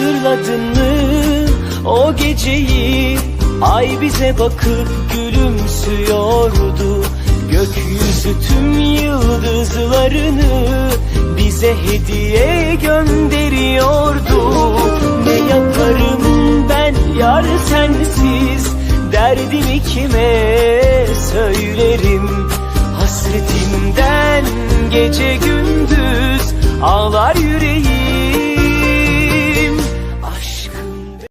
Hatırladın mı? O geceyi Ay bize bakıp gülümsüyordu. Gökyüzü tüm yıldızlarını Bize hediye gönderiyordu. Ne yaparım ben yar sensiz Derdimi kime söylerim? Hasretimden gece gündüz Ağlar